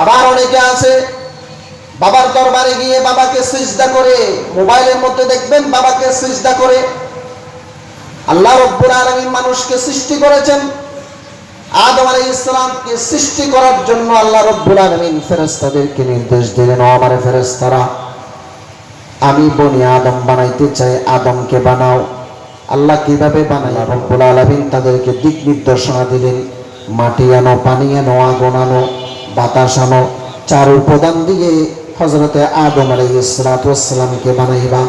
আবার অনেকে আছে, বাবার দরবারে গিয়ে বাবাকে সিজদা করে, মোবাইলের মধ্যে দেখবেন বাবাকে সিজদা করে। আল্লাহ রব্বুল আলামিন মানুষকে সৃষ্টি করেছেন। আদম আলাইহিস ইসলামকে সৃষ্টি করার জন্য আল্লাহ রব্বুল আলামিন ফেরেশতাদেরকে নির্দেশ দিলেন আমার ফেরেশতারা, আমি বনি আদম বানাইতে চাই, আদমকে বানাও। আল্লাহ কীভাবে বানাই রব্বুল আলামিন তাদেরকে দিক নির্দেশনা দিলেন। মাটি আনো, পানি আনো, আগুন আনো, বাতাস আনো, চার উপাদান দিয়ে হজরতে আদম আলাইসালামকে বানাইবা।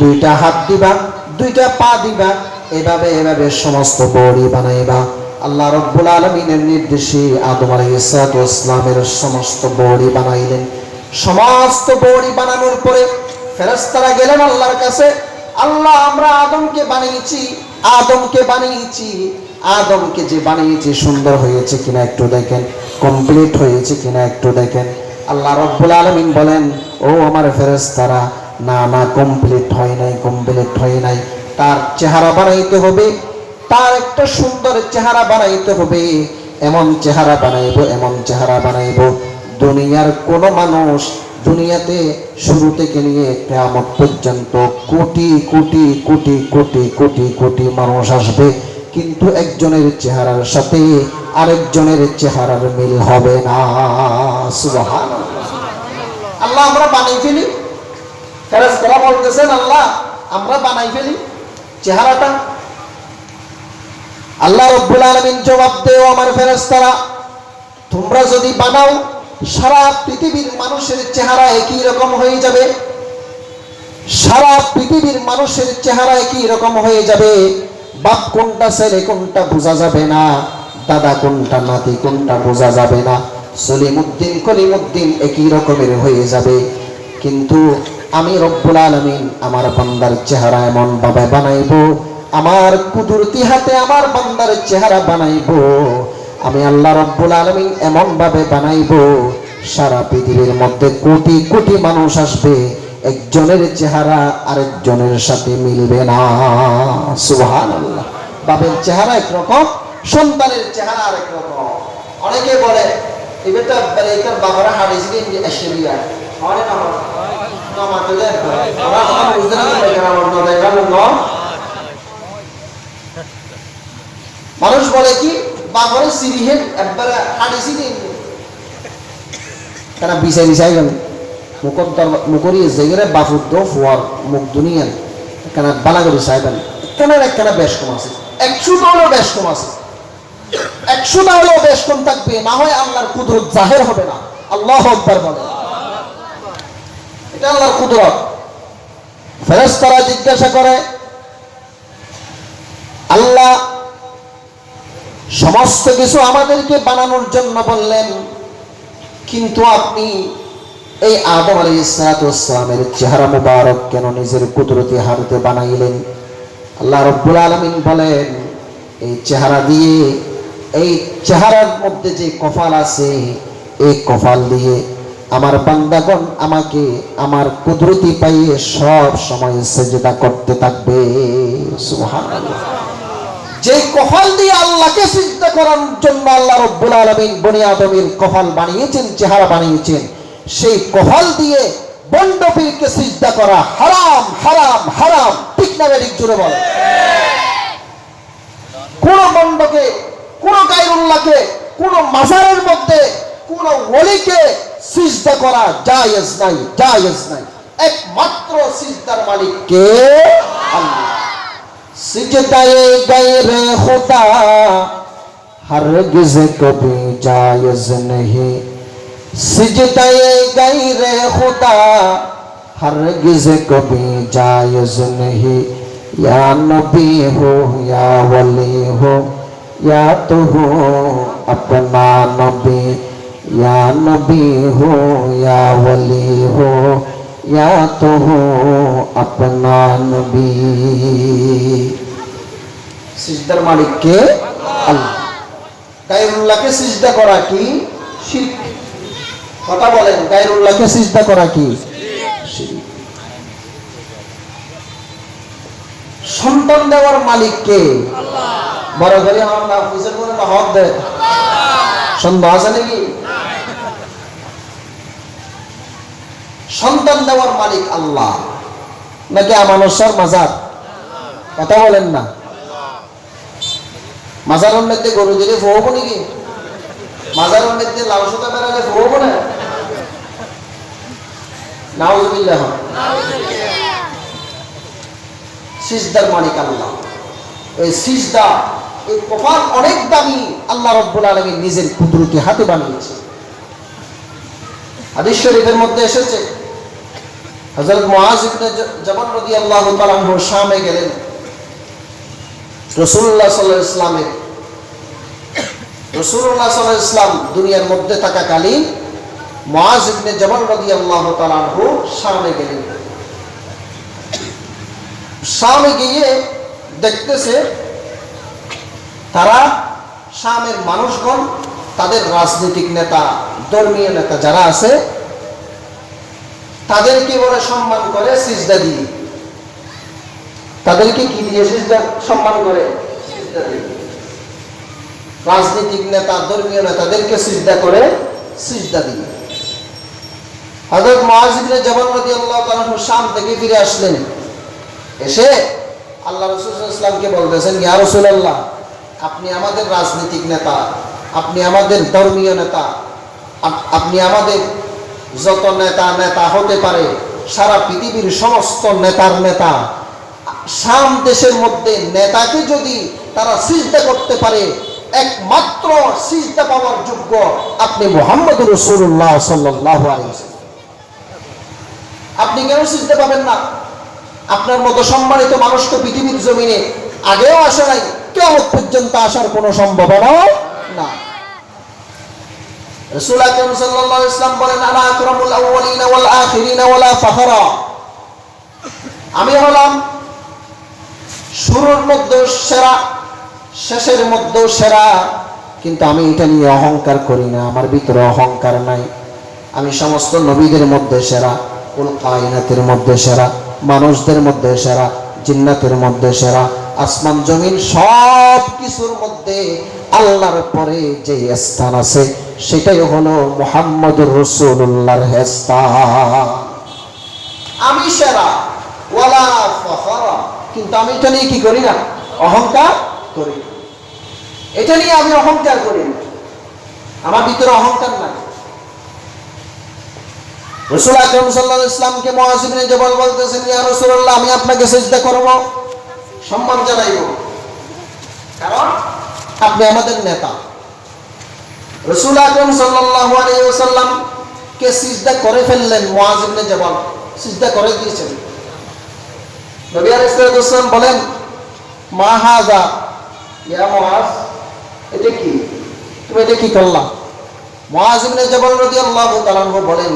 দুইটা হাত দিবা, দুইটা পা দিবা, এভাবে এভাবে সমস্ত বড়ি বানাইবা। আল্লাহ রব্বুল আলমিনের নির্দেশে আদম আলাইসালামের সমস্ত বড়ি বানাইলেন। সমস্ত বড়ি বানানোর পরে ফেরেস্তারা গেলেন আল্লাহর কাছে। আল্লাহ, আমরা আদমকে বানিয়েছি আদমকে বানিয়েছি। আদমকে যে বানিয়েছি সুন্দর হয়েছে কিনা একটু দেখেন কমপ্লিট হয়েছে কিনা একটু দেখেন। আল্লাহ রব্বুল আলমিন বলেন, ও আমার ফেরেস্তারা না না কমপ্লিট হয় নাই কমপ্লিট হয় নাই। তার চেহারা বানাইতে হবে, তার একটা সুন্দর চেহারা বানাইতে হবে। এমন চেহারা বানাইবো, এমন চেহারা বানাইবো, দুনিয়ার কোনো মানুষ দুনিয়াতে শুরু থেকে নিয়ে কেয়ামত পর্যন্ত কোটি কোটি কোটি কোটি কোটি কোটি মানুষ আসবে। কিন্তু একজনের চেহারার সাথে আরেকজনের চেহারার মিল হবে না। আল্লাহ আমরা বানাই ফেলি। বলতেছেন, আল্লাহ, আমরা বানাই ফেলি চেহারাটা। আল্লাহ রব্বুল আলামিন জবাব দেও আমার ফেরেশতারা, তোমরা যদি বানাও সারা পৃথিবীর মানুষের চেহারা একই রকম হয়ে যাবে। সারা পৃথিবীর মানুষের চেহারা একই রকম হয়ে যাবে। বাপ কোনটা, ছেলে কোনটা বোঝা যাবে না। দাদা কোনটা, নাতি কোনটা বোঝা যাবে না। সলিমুদ্দিন, কলিমুদ্দিন একই রকমের হয়ে যাবে। কিন্তু আমি রব্বুল আলমিন আমার বান্দার চেহারা এমন ভাবে বানাইবো, আমার কুদরতি হাতে আমার বান্দার চেহারা বানাইবো আমি আল্লাহ রব্বুল আলমিন এমন ভাবে বানাইবো, সারা পৃথিবীর মধ্যে কোটি কোটি মানুষ আসবে, একজনের চেহারা আরেকজনের সাথে মিলবে না। সুহান আল্লাহ চেহারা একরকম সন্তানের চেহারা আরেক রকম। অনেকে বলে মানুষ বলে কি বাবারে সিরিহেন, একবারে কেন বিছাই বিছাই গেল? মুখর মুখরি যেগেরে বাফুর দো ফুয়ার মুখ দুনিয়ান কেন বালা করে চাইবেন কেন একখানা বেশ কম আছে? একশোটা হলেও বেশ কম আছে। একশোটা হলেও বেশ কম থাকবে না হয় আল্লাহর কুদরত জাহের হবে না। আল্লাহ আকবার বলে। এটা আল্লাহর কুদরত। ফেরেশতারা জিজ্ঞাসা করে, আল্লাহ সমস্ত কিছু আমাদেরকে বানানোর জন্য বললেন, কিন্তু আপনি এই আদম আলী ইসলামের চেহারা মুবারক কেন নিজের কুদরতি হারতে বানাইলেন? আল্লাহ রব্বুল আলমিন বলেন, এই চেহারা দিয়ে, এই চেহারার মধ্যে যে কফাল আছে, এই কফাল দিয়ে আমার বান্দাগণ আমাকে আমার কুদরতি পাইয়ে সব সময় সেজেদা করতে থাকবে। সুবহানাল্লাহ। যে কফাল দিয়ে আল্লাহকে সিজদা করার জন্য আল্লাহ রব্বুল আলমিন বনি কফাল বানিয়েছেন, চেহারা বানিয়েছেন, সেই কফাল দিয়ে বন্ডপীরকে সিজদা করা হারাম হারাম হারাম, ঠিক না জুড়ে বলে। কোন বন্ডকে, কোন গাইরুল্লাহকে কোন মাজারের মধ্যে, কোন ওলিকে সিজদা করা জায়েজ নাই জায়েজ নাই। একমাত্র সিজদার মালিক কে सिजदाए गैर खुदा। हरगिज कभी जायज़ नहीं। सिजदाए गैर खुदा। हरगिज कभी जायज़ नहीं। या नबी हो, या वली हो, या तो हो अपना नबी। या नबी हो, या वली हो, या तो हो अपना नबी। সিজদার মালিক কে আল্লাহ। গায়রুল্লাহকে সিজদা করা কি? শিরক। কথা বলেন, গায়রুল্লাহকে সিজদা করা কি? শিরক। সন্তান দেওয়ার মালিক কে বড় করে আমার না অফিসের করে না হক দেয়। সন্দেহ আছে নাকি? সন্তান দেওয়ার মালিক আল্লাহ। নাকি আমানস্বর মাজার? কথা বলেন না। মাজারের মধ্যে গরু দিলে ফোব নাকি? মাজারের মধ্যে লাউ সুতা বেড়ালে ফোব না? নাউজুবিল্লাহ। সিজদার মালিক আল্লাহ। এই সিজদা, এই কপাল অনেক দামি। আল্লাহ রব্বুল আলমী নিজের কুদরতি হাতে বানিয়েছে। হাদিস শরীফের মধ্যে এসেছে, হযরত মুআজ ইবনে জবান রাদিয়াল্লাহু তাআলা আনহু শামে গেলেন। রাসূলুল্লাহ সাল্লাল্লাহু আলাইহি ইসলামের রাসূলুল্লাহ সাল্লাল্লাহু আলাইহি ইসলাম দুনিয়ার মধ্যে থাকাকালীন মুআজ ইবনে জবান রাদিয়াল্লাহু তাআলা আনহু শামে গেলেন। শামে গিয়ে দেখতেছে তারা শামের মানুষগণ, তাদের রাজনৈতিক নেতা, ধর্মীয় নেতা যারা আছে, তাদেরকে বলে সম্মান করে সিজদা দিয়ে। তাদেরকে কি দিয়ে সম্মান করে। রাজনৈতিক নেতা, ধর্মীয় নেতাদেরকে সিজদা করে, সিজদা দিয়ে ইবনে জবাল রাদিয়াল্লাহু তাআলা শাম থেকে ফিরে আসলেন এসে আল্লাহ রাসূল ওয়াসাল্লামকে বলতেছেন, ইয়া রাসূলুল্লাহ, আপনি আমাদের রাজনৈতিক নেতা, আপনি আমাদের ধর্মীয় নেতা আপনি আমাদের যত নেতা নেতা হতে পারে, সারা পৃথিবীর সমস্ত নেতার নেতা শাম দেশের মধ্যে নেতাকে যদি তারা সিজদা করতে পারে, একমাত্র সিজদা পাওয়ার যোগ্য আপনি মোহাম্মদ রসুল্লাহ সাল্লাহ আপনি কেন সিজদা পাবেন না? আপনার মতো সম্মানিত মানুষ তো পৃথিবীর জমিনে আগেও আসে নাই কেমন পর্যন্ত আসার কোনো সম্ভাবনাও না। রাসূল বলেন আমি হলাম শুরুর মধ্যে সেরা, শেষের মধ্যেও সেরা, কিন্তু আমি এটা নিয়ে অহংকার করি না, আমার ভিতরে অহংকার নাই। আমি সমস্ত নবীদের মধ্যে সেরা কুল কায়নাতের মধ্যে সেরা, মানুষদের মধ্যে সেরা, জিন্নাতের মধ্যে সেরা, আসমান, জমিন সব কিছুর মধ্যে আল্লাহর পরে যে স্থান আছে, সেটাই হলো মোহাম্মদুর রসুল্লাহর হেস্তান। আমি সেরা, ওয়ালা ফখরা। কিন্তু আমি এটা নিয়ে কি করি না? অহংকার করি। এটা নিয়ে আমি অহংকার করি না। আমার ভিতরে অহংকার নাই। রসুল আকরম সাল্লাহ ইসলামকে মহাসিবিনে জবাল বলতেছেন, ইয়া রসুল্লাহ আমি আপনাকে চেষ্টা করব, সম্মান জানাইব। কারণ আপনি আমাদের নেতা। রসুল আকরম সাল্লাহ কে সিজদা করে ফেললেন মহাজিবনে জবাল। সিজদা করে দিয়েছেন। নবী বলেন, মা হাজা? এটা কি? তুমি এটা কি রাদিয়াল্লাহু বলেন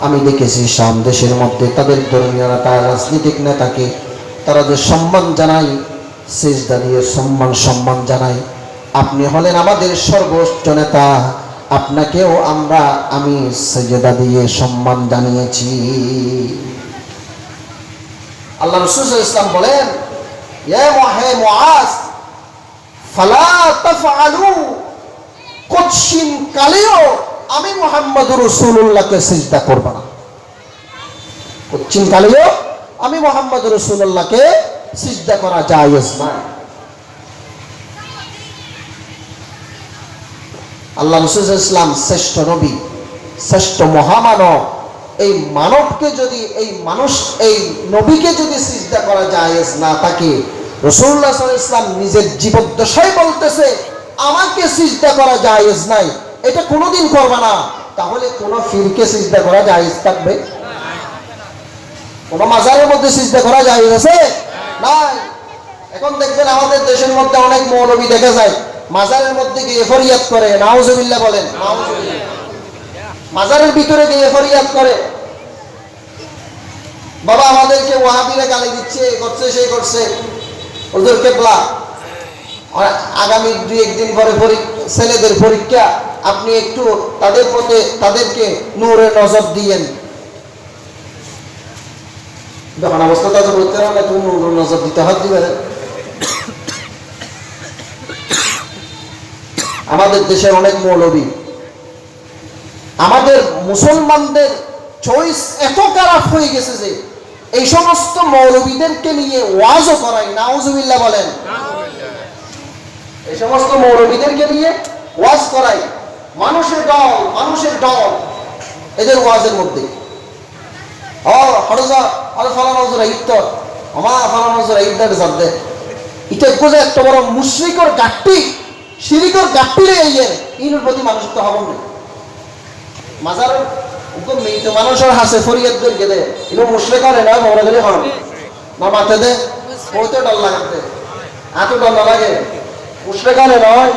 আমি দেখেছি শাম দেশের মধ্যে তাদের ধর্মীয়রা নেতা রাজনৈতিক নেতাকে, তারা যে সম্মান জানায়, সেজদা দিয়ে সম্মান সম্মান জানায়। আপনি হলেন আমাদের সর্বোচ্চ নেতা। আপনাকেও আমরা, আমি সেজদা দিয়ে সম্মান জানিয়েছি। আল্লাহ রসুল ইসলাম বলেন কচ্ছিন কালেও আমি মোহাম্মদ রসুল্লাহকে সিজদা করব না। কালেও আমি মোহাম্মদ রসুল্লাহকে সিজদা করা না আল্লাহ রসুল ইসলাম শ্রেষ্ঠ নবী, শ্রেষ্ঠ মহামানব এই মানবকে যদি, এই মানুষ, এই নবীকে যদি সিজদা করা জায়েজ না থাকে রসুল্লাহ ইসলাম নিজের জীবদ্দশায় বলতেছে, আমাকে সিজদা করা জায়েজ নাই, এটা কোনোদিন করবে না। তাহলে কোন ফিরকে সিজদা করা জায়েজ থাকবে? কোন মাজারের মধ্যে সিজদা করা জায়েজ আছে? নাই। এখন দেখবেন আমাদের দেশের মধ্যে অনেক মৌলবী দেখা যায়, মাজারের মধ্যে গিয়ে ফরিয়াদ করে, নাউজুবিল্লাহ বলেন। নাউজুবিল্লাহ। মাজারের ভিতরে গিয়ে ফরিয়াদ করে। বাবা আমাদেরকে ওয়াহাবিরা গালি দিচ্ছে, করছে, সেই করছে। ওদের কেবলা। আগামী দুই একদিন পরে ছেলেদের পরীক্ষা, আপনি একটু তাদের প্রতি তাদেরকে নূরে নজর দিয়েন। যখন অবস্থা তাদের হবে তুমি নজর দিতে হাত দিবে আমাদের দেশের অনেক মৌলবী। আমাদের মুসলমানদের চয়েস এত খারাপ হয়ে গেছে যে এই সমস্ত মৌলবীদেরকে নিয়ে ওয়াজও করাই নাউজুবিল্লাহ বলেন। এই সমস্ত মৌলবীদেরকে নিয়ে ওয়াজ করাই মানুষের দল মানুষের দল, এদের ওয়াজের মধ্যে। হরজা বড় মুশরিকর প্রতি মাজার মানুষের হাসে ফরিয়াদ করে গেলে। ইনো মুশরিক করে গেলে হন না মাথে দে লাগাতে। এত না লাগে। মুশরিক করে নয়?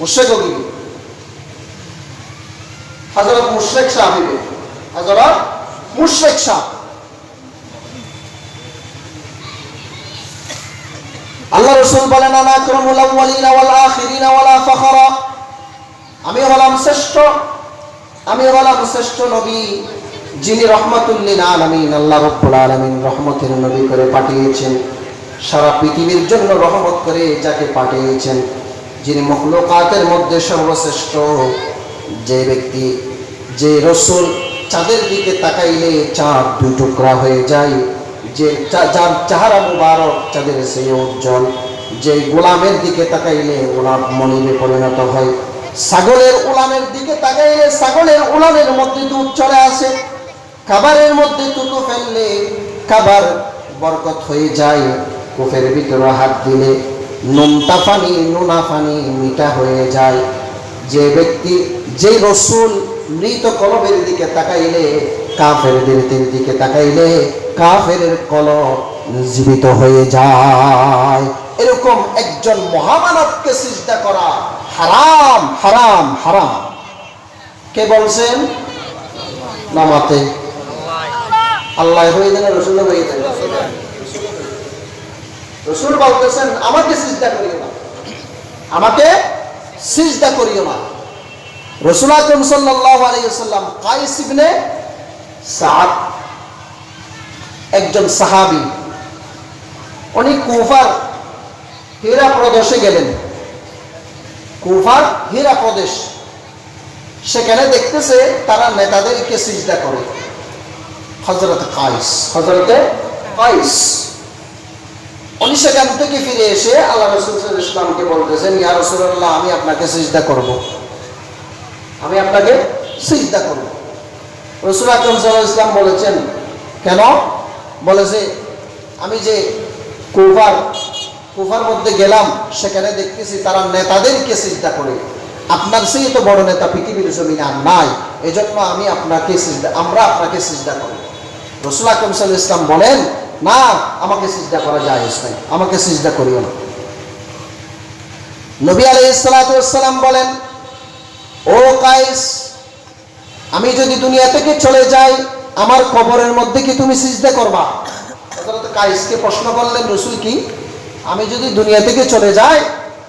মুশরিক কি? হযরত মুশরিক সাহেব হযরত মুশরিক সাহেব। আল্লাহ রসুল বলেন, আনা আকরামুল আমি হলাম শ্রেষ্ঠ। আমি হলাম শ্রেষ্ঠ নবী, যিনি রহমাতুল্লিল আলামিন, আল্লাহ রব্বুল আলামিন রহমতের নবী করে পাঠিয়েছেন। সারা পৃথিবীর জন্য রহমত করে যাকে পাঠিয়েছেন, যিনি মখলুকাতের মধ্যে সর্বশ্রেষ্ঠ। যে ব্যক্তি, যে রসুল, চাঁদের দিকে তাকাইলে চাঁদ দুই টুকরা হয়ে যায়। যে যার চেহারা মুবারক চাঁদের সেই উজ্জ্বল। যে গোলামের দিকে তাকাইলে গোলাপ মনিবে পরিণত হয়। ছাগলের উলানের দিকে তাকাইলে ছাগলের উলানের মধ্যে দুধ চলে আসে। খাবারের মধ্যে তুতু ফেললে খাবার বরকত হয়ে যায়। কুফের ভিতরে হাত দিলে নুনতা পানি নুনা পানি মিঠা হয়ে যায়। যে ব্যক্তি, যে রসুল মৃত কলবের দিকে তাকাইলে, কাফেরদের দিকে তাকাইলে কাফের কলব জীবিত হয়ে যায়। এরকম একজন মহামানবকে সৃষ্টা করা হারাম হারাম হারাম। কে বলছেন? নামাতে। আল্লাহ হয়ে দেন রসুল হয়ে দেন রসুল বলতেছেন, আমাকে সিজদা করিও না। আমাকে সিজদা করিও না। রসুল আকরম সাল্লাল্লাহু আলাইহি ওয়াসাল্লাম কাইস ইবনে সাদ, একজন সাহাবী। উনি কুফার হীরা প্রদেশে গেলেন। কুফার হীরা প্রদেশ সেখানে দেখতেছে তারা নেতাদেরকে সিজদা করে। হজরত কাইস। হজরতে কাইস। উনি সেখান থেকে ফিরে এসে আল্লাহ রসুল ইসলামকে বলতেছেন, ইয়া রসুল্লাহ আমি আপনাকে সিজদা করব। আমি আপনাকে সিজদা করব। রসুল আকরম সাল্লাহ ইসলাম বলেছেন, কেন? বলেছে, আমি যে কুফার কুফার মধ্যে গেলাম, সেখানে দেখতেছি তারা নেতাদেরকে সিজদা করে। আপনার সেই তো বড় নেতা পৃথিবীর জমিনে আর নাই, এজন্য আমি আপনাকে সিজদা, আমরা আপনাকে সিজদা করি। রসুল আকরম সাল্লাহ ইসলাম বলেন, না, আমাকে সিজদা করা যায় নাই, আমাকে সিজদা করিও না। নবী আলাইসালাম বলেন, ও কাইস আমি যদি দুনিয়া থেকে চলে যাই, আমার কবরের মধ্যে কি তুমি সিজদা করবা? কাইসকে প্রশ্ন করলেন, রসুল কি? আমি যদি দুনিয়া থেকে চলে যাই,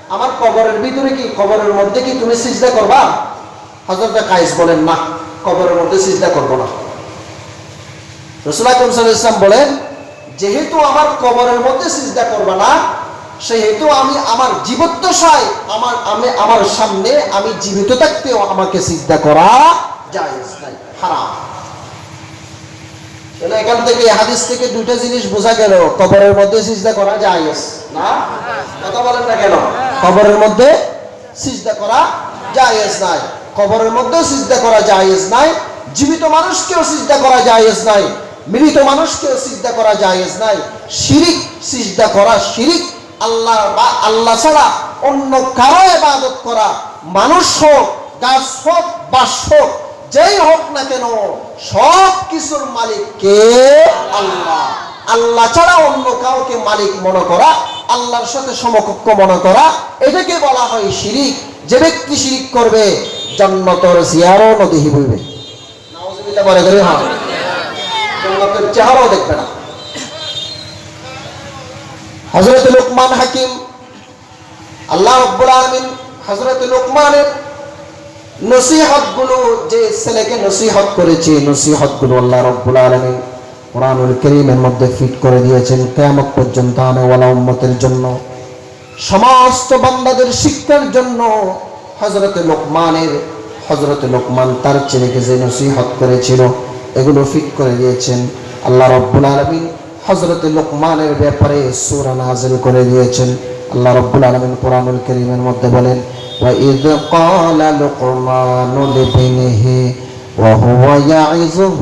আমার কবরের ভিতরে কি, কবরের মধ্যে কি তুমি সিজদা করবা? হযরত কাইস বলেন, না, কবরের মধ্যে সিজদা করব না। রসুল আকরম সাল্লাল্লাহু বলেন, যেহেতু আমার কবরের মধ্যে সিজদা করবা না, সেহেতু আমি আমার জীবদ্দশায় আমার, আমি আমার সামনে আমি জীবিত থাকতেও আমাকে সিজদা করা যায় হারাম। এখান থেকে হাদিস থেকে জিনিস বোঝা গেল। মধ্যে করা জায়েজ, না? মধ্যে করা নাই। করা নাই। জীবিত মানুষকেও সিজদা করা জায়েজ নাই। মৃত মানুষকেও সিজদা করা জায়েজ নাই। শিরিক সিজদা করা শিরিক, আল্লাহ বা আল্লাহ ছাড়া অন্য কারও ইবাদত করা মানুষ হোক, গাছ হোক, বাস হোক যেই হোক না কেন, সব কিছুর মালিক কে? আল্লাহ। আল্লাহ ছাড়া অন্য কাউকে মালিক মনে করা, আল্লাহর সাথে সমকক্ষ মনে করা, এটাকে বলা হয় শিরিক। যে ব্যক্তি শিরিক করবে, জন্নতর জিয়ারও নদী করে হ্যাঁ। চেহারাও দেখবে না। হজরত লোকমান হাকিম, আল্লাহ রব্বুল আলমিন হজরত লোকমানের নসিহতগুলো যে ছেলেকে নসিহত করেছে, নসিহতগুলো আল্লাহ মধ্যে ফিট করে দিয়েছেন। পর্যন্ত জন্য, সমস্ত বান্দাদের শিক্ষার জন্য হজরতে লোকমানের হজরতে লোকমান তার ছেলেকে যে নসিহত করেছিল, এগুলো ফিট করে দিয়েছেন। আল্লাহ রব্বুল আলমিন হজরতে লোকমানের ব্যাপারে সুরা নাজিল করে দিয়েছেন। আল্লাহ রব্বুল আলমিন কোরআনুল করিমের মধ্যে বলেন وإذ قال لقمان لابنه وهو يعظه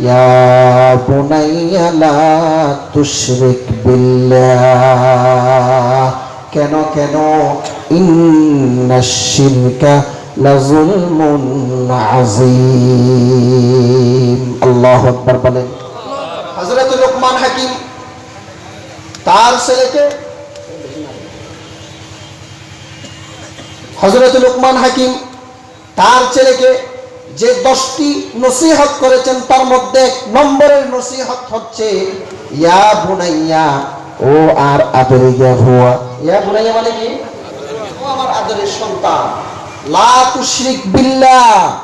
يا بني لا تشرك بالله কেন কেন ইন্না শিরকা লাজুলমুন আযীম আল্লাহু আকবার বলেন হযরত লোকমান হাকিম তার ছেলেকে হযরত লোকমান হাকিম তার ছেলেকে যে দশটি নসিহত করেছেন, তার মধ্যে এক নম্বরের নসিহত হচ্ছে, ইয়া বুনাইয়া, ও আর আদরিয়া হুয়া ইয়া বুনাইয়া মানে কি? ও আমার আদরের সন্তান। লা তুশরিক বিল্লাহ,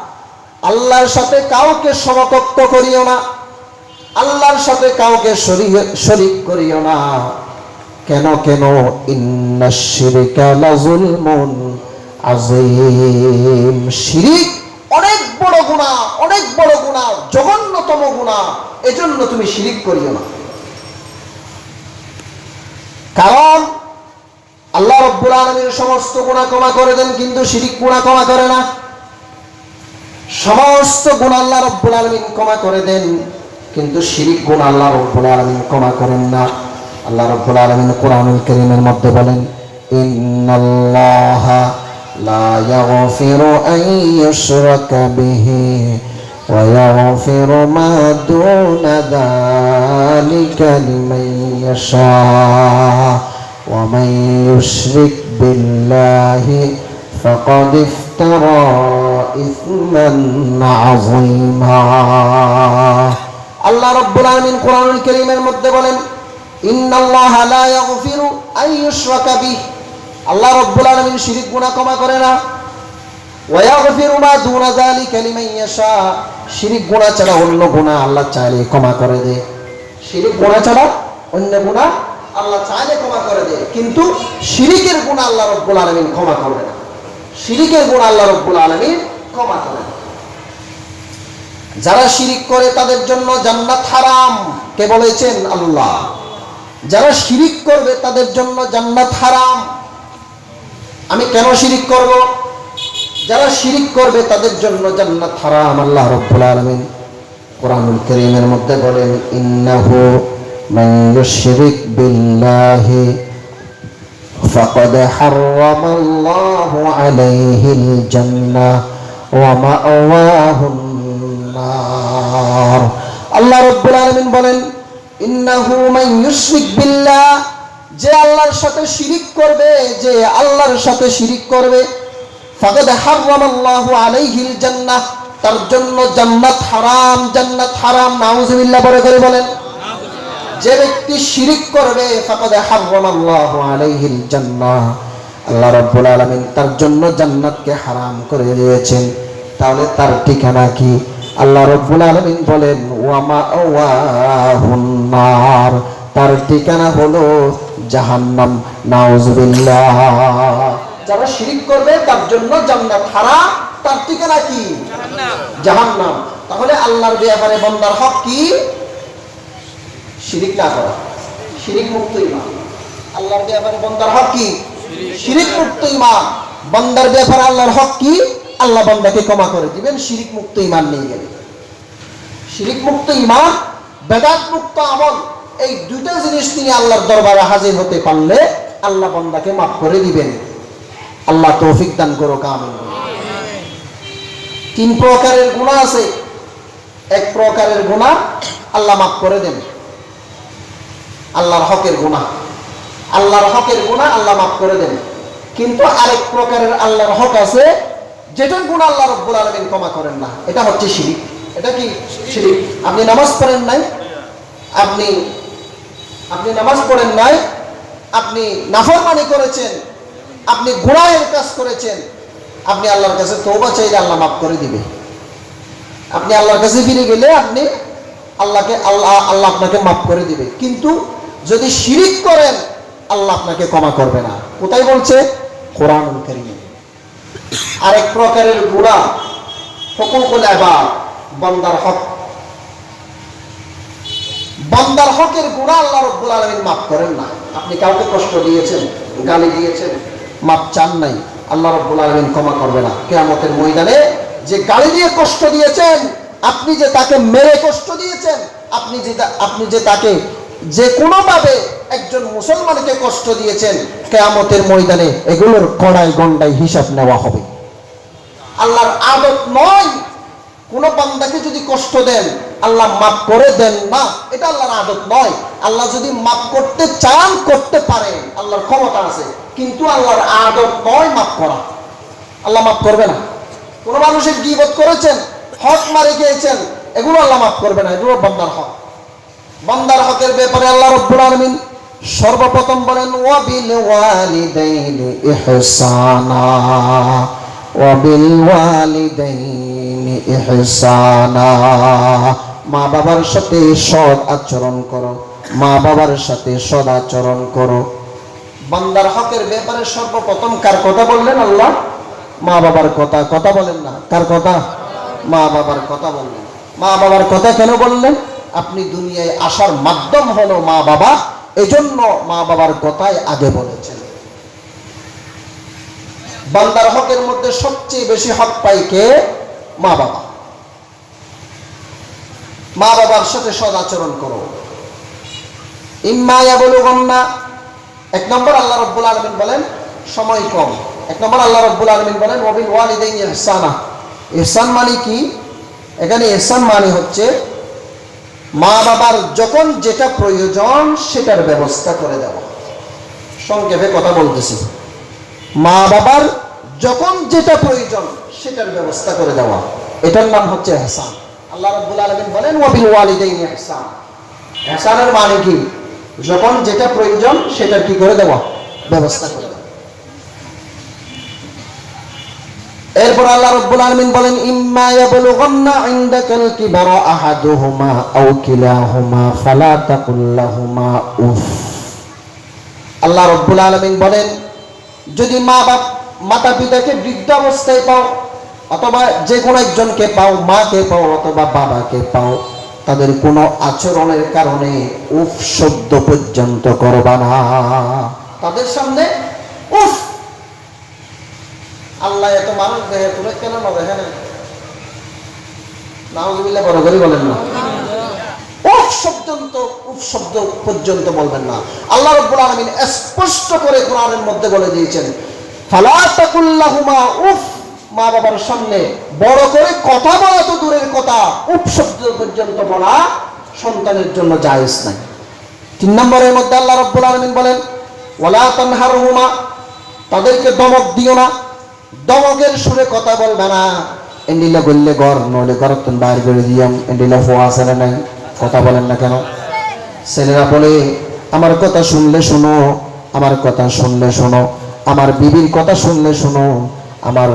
আল্লাহর সাথে কাউকে সমকক্ষ করিও না, আল্লাহর সাথে কাউকে শরী- শরীক করিও না। কেন কেন? ইন্না শিরকা লাজুলমুন আযীম শিরিক, অনেক বড় গুনাহ অনেক বড় গুনাহ জঘন্যতম গুনাহ এজন্য তুমি শিরিক করিও না। কারণ আল্লাহ রব্বুল আলমীর সমস্ত গুণা ক্ষমা করে দেন, কিন্তু শিরিক গুণা ক্ষমা করে না। সমস্ত গুণ আল্লাহ রব্বুল আলমিন ক্ষমা করে দেন, কিন্তু শিরিক গুণ আল্লাহ রব্বুল আলমিন ক্ষমা করেন না। আল্লাহ রব্বুল আলমিন কোরআনুল করিমের মধ্যে বলেন, ইন্নাল্লাহা لا يغفر أن يشرك به ويغفر ما دون ذلك لمن يشاء ومن يشرك بالله فقد افترى إثما عظيما الله رب العالمين قرآن الكريم المدبر إن الله لا يغفر أن يشرك به আল্লাহ রব্বুল আলামিন শিরিক গুনাহ ক্ষমা করে না। শিরিক ছাড়া অন্য গুনাহ আল্লাহ চাইলে ক্ষমা করে শিরিক ছাড়া অন্য আল্লাহ চাইলে ক্ষমা করে কিন্তু শিরিকের গুনাহ আল্লাহ রব্বুল আলামিন ক্ষমা করে না। শিরিকের গুনাহ আল্লাহ রব্বুল আলামিন ক্ষমা করে না যারা শিরিক করে তাদের জন্য জান্নাত হারাম। কে বলেছেন? আল্লাহ। যারা শিরিক করবে তাদের জন্য জান্নাত হারাম। আমি কেন শিরিক করব? যারা শিরিক করবে, তাদের জন্য জান্নাত হারাম, আল্লাহ রাব্বুল আলামিন কোরআনুল কারীমের মধ্যে বলেন, ইন্নাহু মান ইউশরিক বিল্লাহি ফাকাদ হারামাল্লাহু আলাইহিল জান্নাহ ওয়া মাওয়াহুন নার। আল্লাহ রাব্বুল আলামিন বলেন, ইন্নাহু মান ইউশরিক বিল্লাহ যে আল্লাহর সাথে শিরিক করবে, যে আল্লাহর সাথে শিরিক করবে, ফাকাদ হারামাল্লাহু আলাইহিল জান্নাহ, তার জন্য জান্নাত হারাম জান্নাত হারাম, নাউজুবিল্লাহ বলে করে বলেন। যে ব্যক্তি শিরিক করবে, ফাকাদ হারামাল্লাহু আলাইহিল জান্নাহ, আল্লাহ রাব্বুল আলামিন তার জন্য জান্নাতকে হারাম করে দিয়েছেন। তাহলে তার ঠিকানা কি? আল্লাহ রাব্বুল আলামিন বলেন ওয়ামা ওয়াহুন নার তার ঠিকানা হলো জাহান্নাম নাউজুবিল্লাহ। যারা শিরিক করবে তার জন্য জান্নাত হারাম তার ঠিকানা কি? জাহান্নাম। তাহলে আল্লাহর ব্যাপারে বন্দার হক কি? শিরিক না করা। শিরিক মুক্ত ইমান আল্লাহর ব্যাপারে বন্দার হক কি? শিরিক। মুক্ত ইমান বন্দার ব্যাপারে আল্লাহর হক কি? আল্লাহ বন্দাকে ক্ষমা করে দিবেন শিরিক মুক্ত ইমান নিয়ে গেলে শিরিক মুক্ত ইমান বেদাত মুক্ত আমল। এই দুইটা জিনিস তিনি আল্লাহর দরবারে হাজির হতে পারলে আল্লাহ বন্দাকে মাফ করে দিবেন। আল্লাহ তৌফিক দান করো কামিন তিন প্রকারের গুণা আছে। এক প্রকারের গুণা আল্লাহ মাফ করে দেন। আল্লাহর হকের গুণা আল্লাহর হকের গুণা আল্লাহ মাফ করে দেন। কিন্তু আরেক প্রকারের আল্লাহর হক আছে যেটার গুণা আল্লাহ রব্বুল আলমিন ক্ষমা করেন না। এটা হচ্ছে শিরিক। এটা কি শিরিক? আপনি নামাজ পড়েন নাই? আপনি আপনি নামাজ পড়েন নাই, আপনি নাফরমানি করেছেন, আপনি গুনাহের কাজ করেছেন, আপনি আল্লাহর কাছে তৌবা চাইলে আল্লাহ মাফ করে দিবে। আপনি আল্লাহর কাছে ফিরে গেলে আপনি আল্লাহকে, আল্লাহ আল্লাহ আপনাকে মাফ করে দিবে। কিন্তু যদি শিরিক করেন, আল্লাহ আপনাকে ক্ষমা করবে না। কোথায় বলছে? কোরআন কারিমে। আরেক প্রকারের গুণা হকুকুল এবার বন্দার হক। বন্দার হকের গুণা আল্লাহ রব্বুল আলমিন মাফ করেন না। আপনি কাউকে কষ্ট দিয়েছেন, গালি দিয়েছেন মাপ চান নাই, আল্লাহ রব্বুল আলমিন ক্ষমা করবে না। কেয়ামতের ময়দানে যে গালি দিয়ে কষ্ট দিয়েছেন, আপনি যে তাকে মেরে কষ্ট দিয়েছেন, আপনি যে আপনি যে তাকে যে কোনোভাবে একজন মুসলমানকে কষ্ট দিয়েছেন, কেয়ামতের ময়দানে এগুলোর কড়াই গন্ডাই হিসাব নেওয়া হবে। আল্লাহর আদত নয় কোন বান্দাকে যদি কষ্ট দেন, আল্লাহ মাফ করে দেন না, এটা আল্লাহর আদত নয়। আল্লাহ যদি মাফ করতে চান, করতে পারে, আল্লাহর ক্ষমতা আছে, কিন্তু আল্লাহর আদত নয় মাফ করা। আল্লাহ মাফ করবে না। কোন মানুষের গিবত করেছেন, হক মারে গিয়েছেন, এগুলো আল্লাহ মাফ করবে না, এগুলো বান্দার হক। বান্দার হকের ব্যাপারে আল্লাহ রব্বুল আলামিন সর্বপ্রথম বলেন ওয়াবিল ওয়ালিদাইনি ইহসানা। মা বাবার সাথে সৎ আচরণ করো। মা বাবার সাথে সৎ আচরণ করো। বান্দার হকের ব্যাপারে সর্বপ্রথম কার কথা বললেন আল্লাহ? মা বাবার কথা। কথা বলেন না। কার কথা? মা বাবার কথা বললেন। মা বাবার কথা কেন বললেন? আপনি দুনিয়ায় আসার মাধ্যম হলো মা বাবা। এজন্য মা বাবার কথাই আগে বলেছেন। বান্দার হকের মধ্যে সবচেয়ে বেশি হক পাই কে? মা বাবা। মা বাবার সাথে সদাচরণ করো। ইম্মায়া বলুগন্না এক নম্বর আল্লাহ রব্বুল আলমিন বলেন, সময় কম। এক নম্বর আল্লাহ রব্বুল আলমিন বলেন ওবিল ওয়ালিদাইন ইহসানা। ইহসান মানে কি? এখানে ইহসান মানে হচ্ছে, মা বাবার যখন যেটা প্রয়োজন সেটার ব্যবস্থা করে দেওয়া। সংক্ষেপে কথা বলতেছি। মা বাবার যখন যেটা প্রয়োজন সেটার ব্যবস্থা করে দেওয়া। এটার নাম হচ্ছে এহসান। আল্লাহ রব্বুল আলমিন বলেন, ওয়াবিল ওয়ালিদাইন ইহসান এহসানের মানে কি? যখন যেটা প্রয়োজন সেটার কি করে দেওয়া? ব্যবস্থা করে দেওয়া। এরপর আল্লাহ রাব্বুল আলামিন বলেন, ইম্মা ইয়াবলুগান্না ইনদাকাল কিবারা আহাদুহুমা আও কিলাহুমা ফালা তাকুল লাহুমা উফ। আল্লাহ রাব্বুল আলামিন বলেন, যদি মা বাপ মাতা পিতাকে বৃদ্ধ অবস্থায় পাও, অথবা যে কোনো একজনকে পাও, মাকে পাও, অথবা বাবাকে পাও, তাদের কোনো আচরণের কারণে উফ শব্দ পর্যন্ত করবা না। তাদের সামনে উফ! আল্লাহ এত মানুষ দেখে তোরা কেন না দেখে না নাউজুবিল্লাহ বড় করে বলেন না। উফ পর্যন্ত উফ শব্দ পর্যন্ত বলবেন না। আল্লাহ রাব্বুল আলামিন স্পষ্ট করে কোরআনের মধ্যে বলে দিয়েছেন ফালা তাকুল্লাহুমা উফ, মা বাবার সামনে বড় করে কথা বলা তো দূরের কথা, উফ শব্দ পর্যন্ত বলা সন্তানের জন্য জায়েজ নাই। তিন নম্বরের মধ্যে আল্লাহ রাব্বুল আলামিন বলেন, ওয়ালা তানহারহুমা তাদেরকে দমক দিও না, দমকের সুরে কথা বলবে না। এন্ডিলা বললে ঘর নইলে ঘর তুমি বাইরে করে দিয়াম এন্ডিলা ফোয়া আছে নাই, কথা বলেন না কেন? ছেলেরা বলে, আমার কথা শুনলে শোনো, আমার কথা শুনলে শোনো। আমার বিবির কথা শুনলে শোনো, আমার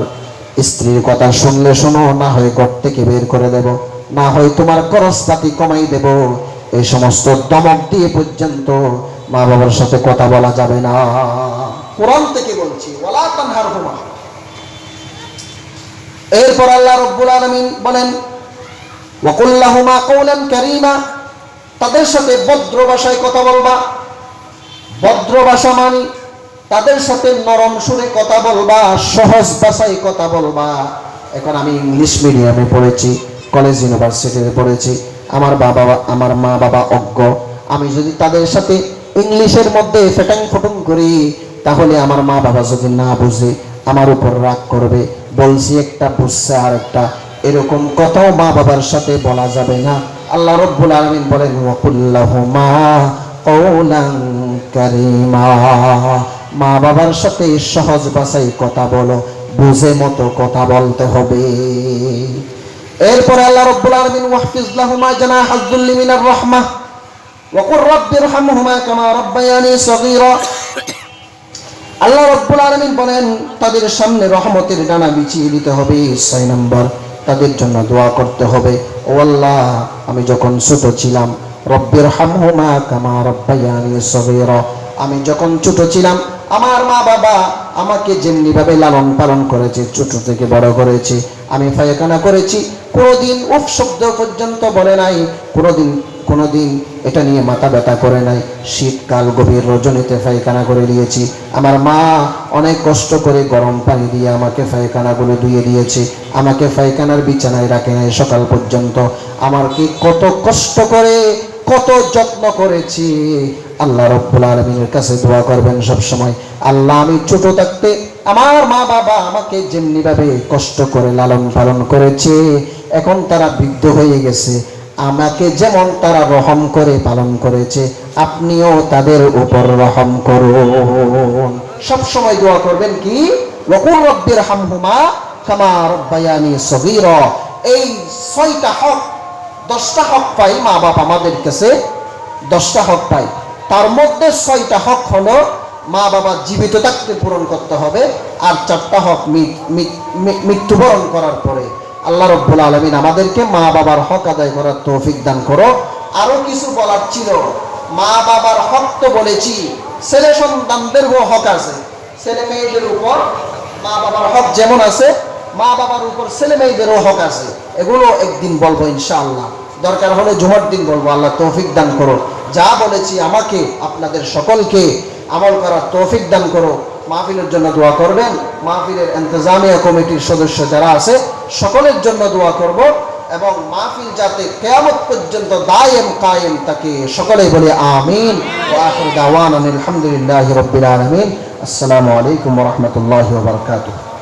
স্ত্রীর কথা শুনলে শোনো, না হয় ঘর থেকে বের করে দেব, না হয় তোমার খরচপাতি কমাই দেব। এই সমস্ত দমক দিয়ে পর্যন্ত মা বাবার সাথে কথা বলা যাবে না। কোরআন থেকে বলছি হুমা। এরপর আল্লাহ রব্বুল আলামিন বলেন ওয়াকুল্লাহুমা কওলান কারীমা। তাদের সাথে ভদ্র ভাষায় কথা বলবা। ভদ্র ভাষা মানি তাদের সাথে নরম সুরে কথা বলবা, সহজ ভাষায় কথা বলবা। এখন আমি ইংলিশ মিডিয়ামে পড়েছি, কলেজ ইউনিভার্সিটিতে পড়েছি। আমার বাবা, আমার মা বাবা অজ্ঞ। আমি যদি তাদের সাথে ইংলিশের মধ্যে ফেটাং ফটং করি, তাহলে আমার মা বাবা যদি না বুঝে, আমার উপর রাগ করবে। বলছি একটা বুঝছে আর একটা। এরকম কথাও মা বাবার সাথে বলা যাবে না। আল্লাহ রব্বুল আলামিন বলেন ওয়াকুল্লাহুমা কওলান কারীমা। মা বাবার সাথে সহজ ভাষায় কথা বলো, বুঝে মতো কথা বলতে হবে। এরপরে আল্লাহ রব্বুল আলামিন, ওয়াহফিজ লাহুমা জানাহাজ যুল্লি মিনার রাহমাহ ওয়াকুর রাব্বিরহামহুমা কামা রাব্বায়ানি সগীরা। আল্লাহ রব্বুল আলামিন বলেন, তাদের সামনে রহমতের ডানা বিছিয়ে দিতে হবে, ছয় নম্বর, তাদের জন্য দোয়া করতে হবে। ও আল্লাহ, আমি যখন ছোট ছিলাম রব্বির হামহুমা কামা রব্বায়ানি সগীরা। আমি যখন ছোট ছিলাম আমার মা বাবা আমাকে যেমনি ভাবে লালন পালন করেছে, ছোট থেকে বড় করেছে, আমি পায়খানা করেছি, কোনোদিন উফ শব্দ পর্যন্ত বলে নাই, কোনোদিন কোনোদিন এটা নিয়ে মাথা ব্যথা করে নাই। শীতকাল গভীর রজনীতে পায়খানা করে দিয়েছি আমার মা অনেক কষ্ট করে গরম পানি দিয়ে আমাকে পায়খানাগুলো ধুয়ে দিয়েছে। আমাকে পায়খানার বিছানায় রাখে নাই সকাল পর্যন্ত। আমার কি কত কষ্ট করে, কত যত্ন করেছি। আল্লাহ রব্বুল আলমিনের কাছে দোয়া করবেন সব সময় আল্লাহ, আমি ছোট থাকতে আমার মা বাবা আমাকে যেমনি ভাবে কষ্ট করে লালন পালন করেছে, এখন তারা বৃদ্ধ হয়ে গেছে। আমাকে যেমন তারা রহম করে পালন করেছে, আপনিও তাদের উপর রহম করুন। সব সময় দোয়া করবেন কি? ওকুল রব্বির হামহুমা কামা রব্বায়ানি সগীরা। এই ছয়টা হক, দশটা হক পাই মা বাপ আমাদের কাছে, দশটা হক পাই। তার মধ্যে ছয়টা হক হলো মা বাবা জীবিত থাকতে পূরণ করতে হবে আর চারটা হক মৃত্যুবরণ করার পরে আল্লাহ রব্বুল আলমিন আমাদেরকে মা বাবার হক আদায় করার তৌফিক দান করো। আরও কিছু বলার ছিল। মা বাবার হক তো বলেছি, ছেলে সন্তানদেরও হক আছে। ছেলে মেয়েদের উপর মা বাবার হক যেমন আছে, মা বাবার উপর ছেলে মেয়েদেরও হক আছে। এগুলো একদিন বলব ইনশাআল্লাহ। দরকার হলে জুমার দিন বলব, আল্লাহ তৌফিক দান করো যা বলেছি আমাকে, আপনাদের সকলকে আমল করার তৌফিক দান করো। মাহফিলের জন্য দোয়া করবেন। মাহফিলের ইন্তজামিয়া কমিটির সদস্য যারা আছে, সকলের জন্য দোয়া করব এবং মাহফিল যাতে কেয়ামত পর্যন্ত দায়েম, কায়েম তাকে সকলে বলে আমিন। আলহামদুলিল্লাহি রাব্বিল আলামিন। আসসালামু আলাইকুম রাহমাতুল্লাহি বারাকাতুহু।